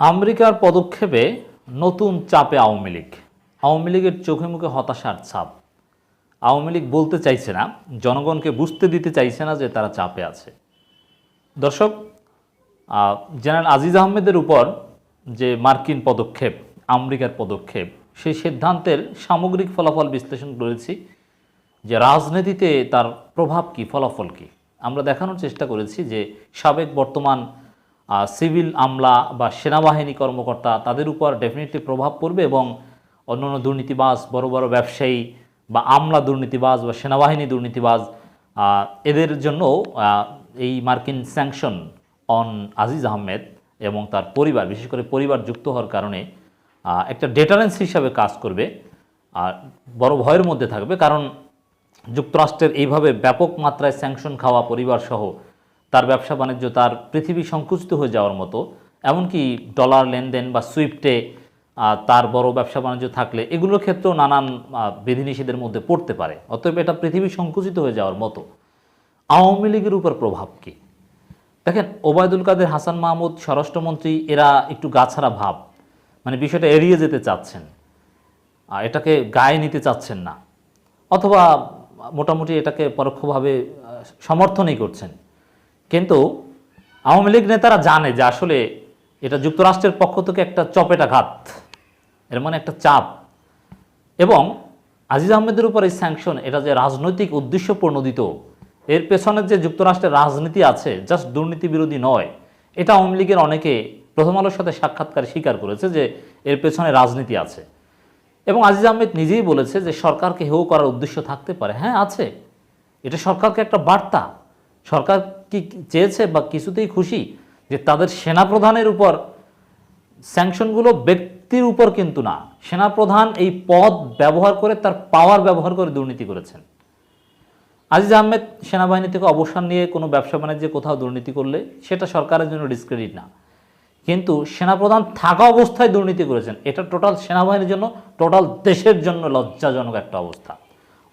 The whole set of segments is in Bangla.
আমেরিকার পদক্ষেপে নতুন চাপে আওয়ামী লীগ। আওয়ামী লীগের চোখে মুখে হতাশার ছাপ। আওয়ামী লীগ বলতে চাইছে না, জনগণকে বুঝতে দিতে চাইছে না যে তারা চাপে আছে। দর্শক জেনারেল আজিজ আহমেদের উপর যে মার্কিন পদক্ষেপ, আমেরিকার পদক্ষেপ, সেই সিদ্ধান্তের সামগ্রিক ফলাফল বিশ্লেষণ করেছি যে রাজনীতিতে তার প্রভাব কি, ফলাফল কি। আমরা দেখানোর চেষ্টা করেছি যে সাবেক বর্তমান সিভিল আমলা বা সেনাবাহিনী কর্মকর্তা তাদের উপর ডেফিনেটলি প্রভাব পড়বে এবং অন্যান্য দুর্নীতিবাজ, বড় বড় ব্যবসায়ী বা আমলা দুর্নীতিবাজ বা সেনাবাহিনী দুর্নীতিবাজ এদের জন্য এই মার্কিন স্যাংশন অন আজিজ আহমেদ এবং তার পরিবার, বিশেষ করে পরিবার যুক্ত হওয়ার কারণে একটা ডেটারেন্স হিসাবে কাজ করবে। আর বড় ভয়ের মধ্যে থাকবে কারণ যুক্তরাষ্ট্রের এইভাবে ব্যাপক মাত্রায় স্যাংশন খাওয়া পরিবার সহ তার ব্যবসা বাণিজ্য, তার পৃথিবী সংকুচিত হয়ে যাওয়ার মতো, এমনকি ডলার লেনদেন বা সুইফটে তার বড় ব্যবসা বাণিজ্য থাকলে এগুলোর ক্ষেত্রেও নানান বিধিনিষেধের মধ্যে পড়তে পারে। অতএব এটা পৃথিবী সংকুচিত হয়ে যাওয়ার মতো। আওয়ামী লীগের উপর প্রভাব কী? দেখেন, ওবায়দুল কাদের, হাসান মাহমুদ, স্বরাষ্ট্রমন্ত্রী, এরা একটু গাছাড়া ভাব। মানে বিষয়টা এড়িয়ে যেতে চাচ্ছেন। এটাকে গায়ে নিতে চাচ্ছেন না। অথবা মোটামুটি এটাকে পরোক্ষভাবে সমর্থনই করছেন। কিন্তু আওয়ামী লীগ নেতারা জানে যে আসলে এটা যুক্তরাষ্ট্রের পক্ষ থেকে একটা চপেটাঘাত, এর মানে একটা চাপ। এবং আজিজ আহমেদের উপর এই স্যাংশন এটা যে রাজনৈতিক উদ্দেশ্য প্রণোদিত এর পেছনে যে যুক্তরাষ্ট্রের রাজনীতি আছে জাস্ট দুর্নীতি বিরোধী নয়, এটা আওয়ামী লীগের অনেকে প্রথম আলোর সাথে সাক্ষাৎকারে স্বীকার করেছে যে এর পেছনে রাজনীতি আছে। এবং আজিজ আহমেদ নিজেই বলেছে যে সরকারকে হেও করার উদ্দেশ্য থাকতে পারে। হ্যাঁ আছে। এটা সরকারকে একটা বার্তা। সরকার কি চেয়েছে বা কিছুতেই খুশি যে তাদের সেনাপ্রধানের উপর স্যাংশনগুলো ব্যক্তির উপর কিন্তু না। সেনাপ্রধান এই পদ ব্যবহার করে তার পাওয়ার ব্যবহার করে দুর্নীতি করেছেন। আজিজ আহমেদ সেনাবাহিনী থেকে অবসর নিয়ে কোনো ব্যবসা বাণিজ্যে কোথাও দুর্নীতি করলে সেটা সরকারের জন্য ডিসক্রেডিট না। কিন্তু সেনাপ্রধান থাকা অবস্থায় দুর্নীতি করেছেন। এটা টোটাল সেনাবাহিনীর জন্য টোটাল দেশের জন্য লজ্জাজনক একটা অবস্থা।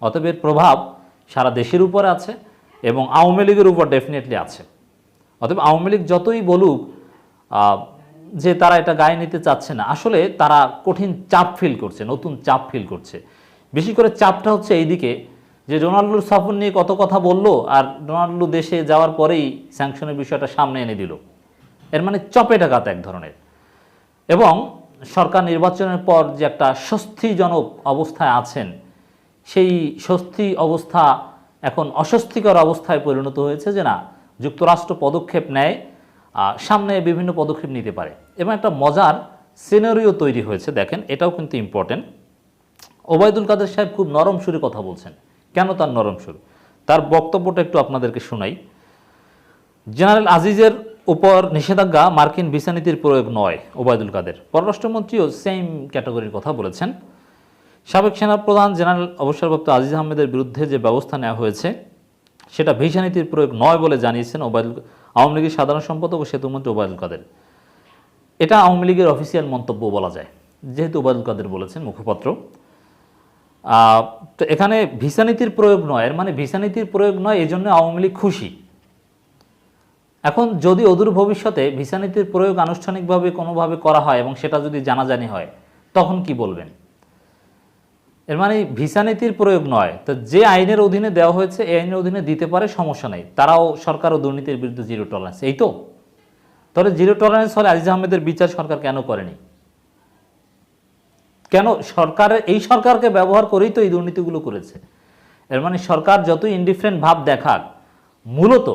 অতএব এর প্রভাব সারা দেশের উপরে আছে। এবং আওয়ামী লীগের উপর ডেফিনেটলি আছে। অতএব আওয়ামী লীগ যতই বলুক যে তারা এটা গায়ে নিতে চাচ্ছে না, আসলে তারা কঠিন চাপ ফিল করছে, নতুন চাপ ফিল করছে। বেশি করে চাপটা হচ্ছে এইদিকে, যে ডোনাল্ডোর সফর নিয়ে কত কথা বলল আর ডোনাল্ডো দেশে যাওয়ার পরেই স্যাংশনের বিষয়টা সামনে এনে দিল। এর মানে চপেটাঘাত এক ধরনের। এবং সরকার নির্বাচনের পর যে একটা স্বস্তিজনক অবস্থায় আছেন, সেই স্বস্তি অবস্থা এখন অস্বস্তিকর অবস্থায় পরিণত হয়েছে যে না, যুক্তরাষ্ট্র পদক্ষেপ নেয় সামনে বিভিন্ন পদক্ষেপ নিতে পারে। এবং একটা মজার সিনারিও তৈরি হয়েছে, দেখেন, এটাও কিন্তু ইম্পর্টেন্ট ওবায়দুল কাদের সাহেব খুব নরম সুরে কথা বলছেন। কেন তার নরম সুর? তার বক্তব্যটা একটু আপনাদেরকে শোনাই। জেনারেল আজিজের উপর নিষেধাজ্ঞা মার্কিন ভিসা নীতির প্রয়োগ নয়, ওবায়দুল কাদের। পররাষ্ট্রমন্ত্রীও সেম ক্যাটাগরির কথা বলেছেন। সাবেক সেনাপ্রধান জেনারেল অবসরপ্রাপ্ত আজিজ আহমেদের বিরুদ্ধে যে ব্যবস্থা নেওয়া হয়েছে, সেটা ভিসা নীতির প্রয়োগ নয় বলে জানিয়েছেন ওবায়দুল আওয়ামী লীগের সাধারণ সম্পাদক ও সেতুমন্ত্রী ওবায়দুল কাদের। এটা আওয়ামী লীগের অফিসিয়াল মন্তব্য বলা যায়, যেহেতু ওবায়দুল কাদের বলেছেন মুখপাত্র। তো এখানে ভিসা নীতির প্রয়োগ নয়, এর মানে ভিসা নীতির প্রয়োগ নয় এই জন্য আওয়ামী লীগ খুশি। এখন যদি অদূর ভবিষ্যতে ভিসা নীতির প্রয়োগ আনুষ্ঠানিকভাবে কোনোভাবে করা হয় এবং সেটা যদি জানাজানি হয়, তখন কি বলবেন? এর মানে ভিসা নীতির প্রয়োগ নয়। তো যে আইনের অধীনে দেওয়া হয়েছে, এই আইনের অধীনে দিতে পারে, সমস্যা নেই। তারাও সরকার ও দুর্নীতির বিরুদ্ধে জিরো টলারেন্স। এই তো? তাহলে জিরো টলারেন্স হলে আজিজ আহমেদের বিচার সরকার কেন করেনি? কেন সরকারের এই সরকারকে ব্যবহার করেই তো এই দুর্নীতিগুলো করেছে। এর মানে সরকার যতই ইনডিফারেন্ট ভাব দেখাক, মূলত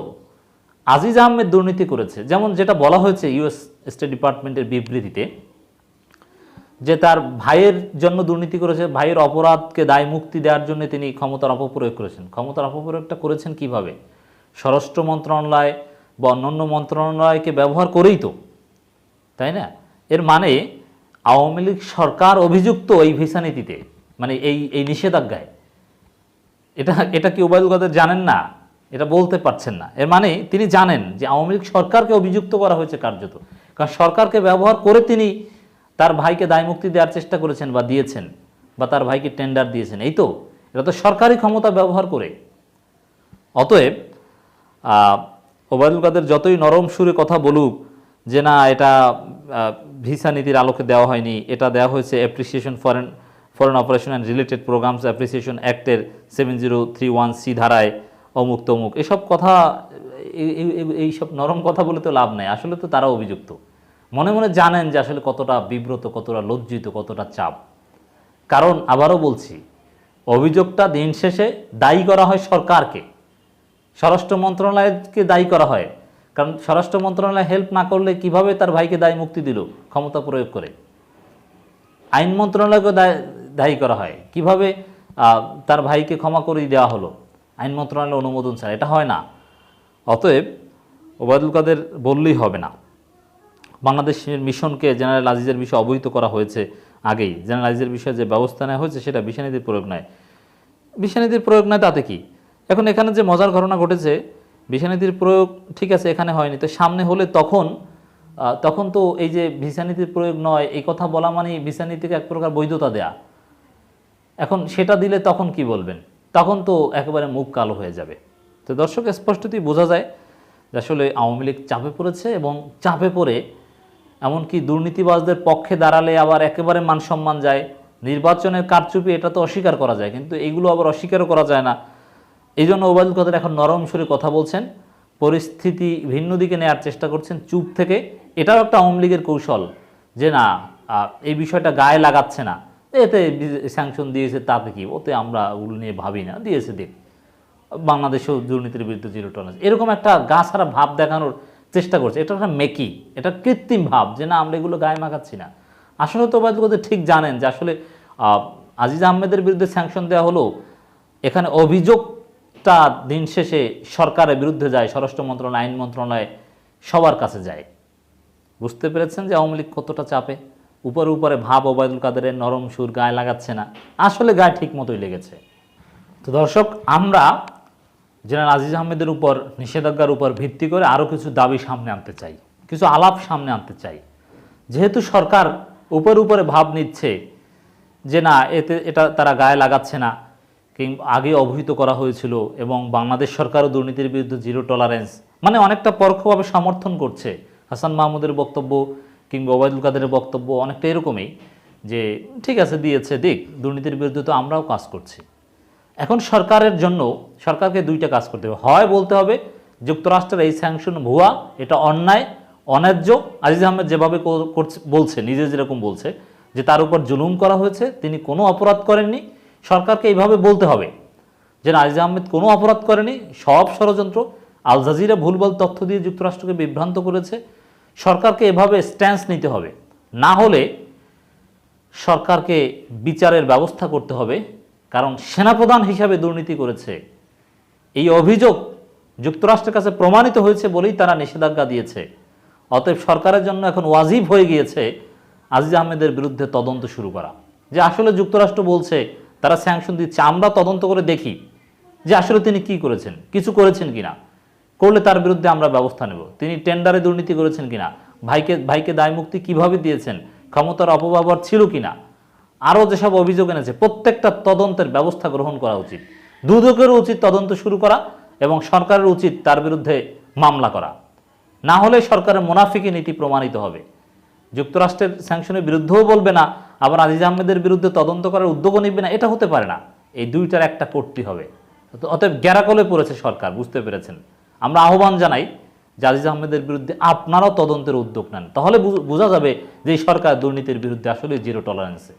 আজিজ আহমেদ দুর্নীতি করেছে। যেমন যেটা বলা হয়েছে ইউএস স্টেট ডিপার্টমেন্টের বিবৃতিতে যে তার ভাইয়ের জন্য দুর্নীতি করেছে, ভাইয়ের অপরাধকে দায় মুক্তি দেওয়ার জন্য তিনি ক্ষমতার অপপ্রয়োগ করেছেন। ক্ষমতার অপপ্রয়োগটা করেছেন কীভাবে? স্বরাষ্ট্র মন্ত্রণালয় বা অন্যান্য মন্ত্রণালয়কে ব্যবহার করেই তো, তাই না? এর মানে আওয়ামী লীগ সরকার অভিযুক্ত এই ভিসা নীতিতে মানে এই এই নিষেধাজ্ঞায়, এটা এটা কি ওবায়দুল কাদের জানেন না? এটা বলতে পারছেন না। এর মানে তিনি জানেন যে আওয়ামী লীগ সরকারকে অভিযুক্ত করা হয়েছে কার্যত। কারণ সরকারকে ব্যবহার করে তিনি তার ভাইকে দায়মুক্তি দেওয়ার চেষ্টা করেছেন বা দিয়েছেন বা তার ভাইকে টেন্ডার দিয়েছেন। এই তো, এটা তো সরকারি ক্ষমতা ব্যবহার করে। অতএব ওবায়দুল কাদের যতই নরম সুরে কথা বলুক, যে না, এটা ভিসা নীতির আলোকে দেওয়া হয়নি, এটা দেওয়া হয়েছে appreciation foreign foreign operation and related programs appreciation অ্যাক্টের seven zero three one C ধারায় অমুক তমুক এসব কথা, এই- এই- এই- এইসব নরম কথা বলে তো লাভ নাই। আসলে তো তারা অভিযুক্ত। মনে মনে জানেন যে আসলে কতটা বিব্রত, কতটা লজ্জিত, কতটা চাপ। কারণ আবারও বলছি, অভিযোগটা দিন শেষে দায়ী করা হয় সরকারকে। স্বরাষ্ট্র মন্ত্রণালয়কে দায়ী করা হয়। কারণ স্বরাষ্ট্র মন্ত্রণালয় হেল্প না করলে কীভাবে তার ভাইকে দায়ী মুক্তি দিল, ক্ষমতা প্রয়োগ করে? আইন মন্ত্রণালয়কে দায়- দায়ী করা হয়। কীভাবে তার ভাইকে ক্ষমা করে দেওয়া হলো? আইন মন্ত্রণালয় অনুমোদন ছাড়া। এটা হয় না। অতএব ওবায়দুল কাদের বললেই হবে না। বাংলাদেশের মিশনকে জেনারেল আজিজের বিষয়ে অবহিত করা হয়েছে আগেই। জেনারেল আজিজের বিষয়ে যে ব্যবস্থা নেওয়া হয়েছে সেটা বিষানীতির প্রয়োগ নয়। বিষানীতির প্রয়োগ নয় তাতে কি? এখন এখানে যে মজার ঘটনা ঘটেছে বিষানীতির প্রয়োগ ঠিক আছে, এখানে হয়নি। তো সামনে হলে তখন তখন তো এই যে ভিসানীতির প্রয়োগ নয়, এই কথা বলা মানে ভিসানীতিকে এক প্রকার বৈধতা দেয়া। এখন সেটা দিলে তখন কি বলবেন? তখন তো একেবারে মুখ কালো হয়ে যাবে। তো দর্শক, স্পষ্টতই বোঝা যায় যে আসলে আওয়ামী লীগ চাপে পড়েছে এবং চাপে পড়ে এমনকি দুর্নীতিবাজদের পক্ষে দাঁড়ালে আবার একেবারে মান সম্মান যায়। নির্বাচনের কারচুপি এটা তো অস্বীকার করা যায়, কিন্তু এগুলো আবার অস্বীকারও করা যায় না। এই জন্য ওবায়দুল কাদের এখন নরম সুরে কথা বলছেন। পরিস্থিতি ভিন্ন দিকে নেওয়ার চেষ্টা করছেন চুপ থেকে। এটাও একটা আওয়ামী লীগের কৌশল যে না এই বিষয়টা গায়ে লাগাচ্ছে না। এতে স্যাংশন দিয়েছে তাতে কি? ওতে আমরা ওগুলো নিয়ে ভাবি না। দিয়েছে দেখ বাংলাদেশেও দুর্নীতির বিরুদ্ধে জিরো টলারেন্স এরকম একটা গা ছাড়া ভাব দেখানোর চেষ্টা করছে। এটা একটা মেকি, এটা কৃত্রিম ভাব যে না, আমরা এগুলো গায়ে মাখাচ্ছি না। আসলে তো ওবায়দুল ঠিক জানেন যে আসলে আজিজ আহমেদের বিরুদ্ধে স্যাংশন দেওয়া হলো এখানে অভিযোগটা দিন শেষে সরকারের বিরুদ্ধে যায়, স্বরাষ্ট্র মন্ত্রণালয়, আইন মন্ত্রণালয় সবার কাছে যায়। বুঝতে পেরেছেন যে আওয়ামী লীগ কতটা চাপে? উপরে উপরে ভাব ওবায়দুল কাদেরের নরম সুর গায়ে লাগাচ্ছে না। আসলে গায়ে ঠিক মতোই লেগেছে। তো দর্শক, আমরা জেনারেল আজিজ আহমেদের উপর, নিষেধাজ্ঞার উপর ভিত্তি করে আরও কিছু দাবি সামনে আনতে চাই, কিছু আলাপ সামনে আনতে চাই। যেহেতু সরকার উপর উপরে ভাব নিচ্ছে যে না, এতে, এটা তারা গায়ে লাগাচ্ছে না কিংবা আগে অবহিত করা হয়েছিল এবং বাংলাদেশ সরকারও দুর্নীতির বিরুদ্ধে জিরো টলারেন্স মানে অনেকটা পরোক্ষভাবে সমর্থন করছে। হাসান মাহমুদের বক্তব্য কিংবা ওবায়দুল কাদেরের বক্তব্য অনেকটা এরকমই যে, ঠিক আছে, দিয়েছে, দিক, দুর্নীতির বিরুদ্ধে তো আমরাও কাজ করছি। এখন সরকারের জন্য সরকারকে দুইটা কাজ করতে হবে। হয় বলতে হবে যুক্তরাষ্ট্রের এই স্যাংশন ভুয়া, এটা অন্যায়, অন্যায্য। আজিজ আহমেদ যেভাবে করছে- বলছে, নিজে যেরকম বলছে, যে তার উপর জুলুম করা হয়েছে, তিনি কোনো অপরাধ করেননি। সরকারকে এইভাবে বলতে হবে যে আজিজ আহমেদ কোনো অপরাধ করেনি, সব ষড়যন্ত্র। আল জাজিরা ভুলভাল তথ্য দিয়ে যুক্তরাষ্ট্রকে বিভ্রান্ত করেছে। সরকারকে এভাবে স্ট্যান্স নিতে হবে। না হলে সরকারকে বিচারের ব্যবস্থা করতে হবে। কারণ সেনাপ্রধান হিসাবে দুর্নীতি করেছে। এই অভিযোগ যুক্তরাষ্ট্রের কাছে প্রমাণিত হয়েছে বলেই তারা নিষেধাজ্ঞা দিয়েছে। অতএব সরকারের জন্য এখন ওয়াজিব হয়ে গিয়েছে আজিজ আহমেদের বিরুদ্ধে তদন্ত শুরু করা। যে আসলে যুক্তরাষ্ট্র বলছে, তারা স্যাংশন দিচ্ছে, আমরা তদন্ত করে দেখি যে আসলে তিনি কি করেছেন, কিছু করেছেন কিনা। করলে তার বিরুদ্ধে আমরা ব্যবস্থা নেব। তিনি টেন্ডারে দুর্নীতি করেছেন কিনা, ভাইকে ভাইকে দায়মুক্তি কীভাবে দিয়েছেন, ক্ষমতার অপব্যবহার ছিল কিনা আরও যেসব অভিযোগ এনেছে, প্রত্যেকটা তদন্তের ব্যবস্থা গ্রহণ করা উচিত। দুদকেরও উচিত তদন্ত শুরু করা এবং সরকারের উচিত তার বিরুদ্ধে মামলা করা। না হলে সরকারের মুনাফিকি নীতি প্রমাণিত হবে। যুক্তরাষ্ট্রের স্যাংশনের বিরুদ্ধেও বলবে না, আবার আজিজ আহমেদের বিরুদ্ধে তদন্ত করার উদ্যোগও নিবে না, এটা হতে পারে না। এই দুইটার একটা করতে হবে। অতএব গ্যারাকলে পড়েছে সরকার, বুঝতে পেরেছেন। আমরা আহ্বান জানাই যে আজিজ আহমেদের বিরুদ্ধে আপনারাও তদন্তের উদ্যোগ নেন। তাহলে বোঝা যাবে যে সরকার দুর্নীতির বিরুদ্ধে আসলে জিরো টলারেন্সে